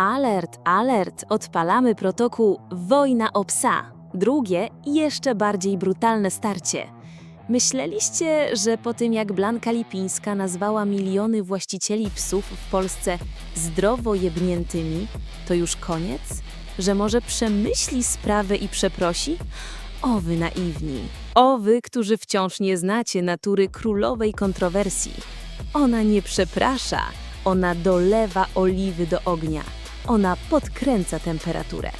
Alert, alert, odpalamy protokół Wojna o psa. Drugie, jeszcze bardziej brutalne starcie. Myśleliście, że po tym jak Blanka Lipińska nazwała miliony właścicieli psów w Polsce zdrowo jebniętymi, to już koniec? Że może przemyśli sprawę i przeprosi? O wy naiwni, o wy, którzy wciąż nie znacie natury królowej kontrowersji. Ona nie przeprasza, ona dolewa oliwy do ognia, ona podkręca temperaturę.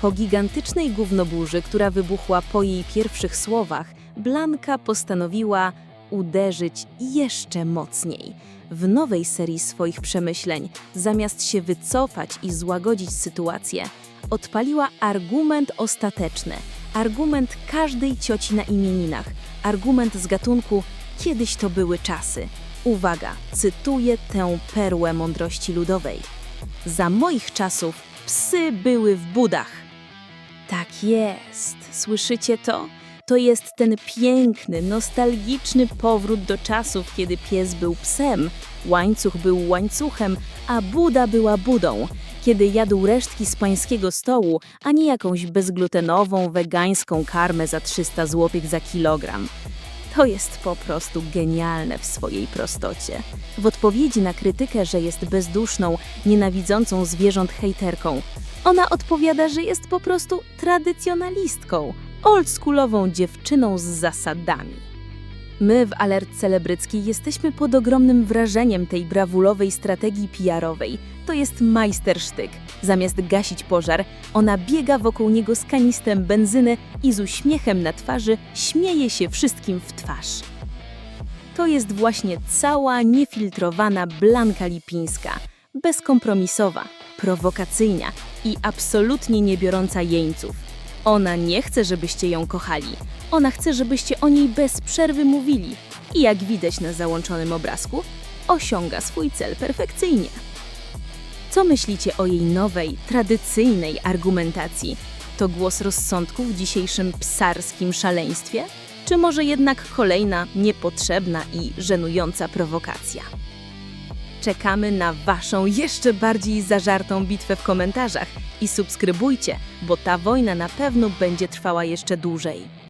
Po gigantycznej gównoburzy, która wybuchła po jej pierwszych słowach, Blanka postanowiła uderzyć jeszcze mocniej. W nowej serii swoich przemyśleń, zamiast się wycofać i złagodzić sytuację, odpaliła argument ostateczny, argument każdej cioci na imieninach, argument z gatunku kiedyś to były czasy. Uwaga, cytuję tę perłę mądrości ludowej. Za moich czasów psy były w budach. Tak jest. Słyszycie to? To jest ten piękny, nostalgiczny powrót do czasów, kiedy pies był psem, łańcuch był łańcuchem, a Buda była Budą, kiedy jadł resztki z pańskiego stołu, a nie jakąś bezglutenową, wegańską karmę za 300 zł za kilogram. To jest po prostu genialne w swojej prostocie. W odpowiedzi na krytykę, że jest bezduszną, nienawidzącą zwierząt hejterką, ona odpowiada, że jest po prostu tradycjonalistką, oldschoolową dziewczyną z zasadami. My w Alert Celebryckiej jesteśmy pod ogromnym wrażeniem tej brawulowej strategii PR-owej. To jest majstersztyk. Zamiast gasić pożar, ona biega wokół niego z benzyny i z uśmiechem na twarzy śmieje się wszystkim w twarz. To jest właśnie cała niefiltrowana Blanka Lipińska, bezkompromisowa, prowokacyjna i absolutnie nie biorąca jeńców. Ona nie chce, żebyście ją kochali. Ona chce, żebyście o niej bez przerwy mówili. I jak widać na załączonym obrazku, osiąga swój cel perfekcyjnie. Co myślicie o jej nowej, tradycyjnej argumentacji? To głos rozsądku w dzisiejszym psarskim szaleństwie? Czy może jednak kolejna, niepotrzebna i żenująca prowokacja? Czekamy na Waszą jeszcze bardziej zażartą bitwę w komentarzach i subskrybujcie, bo ta wojna na pewno będzie trwała jeszcze dłużej.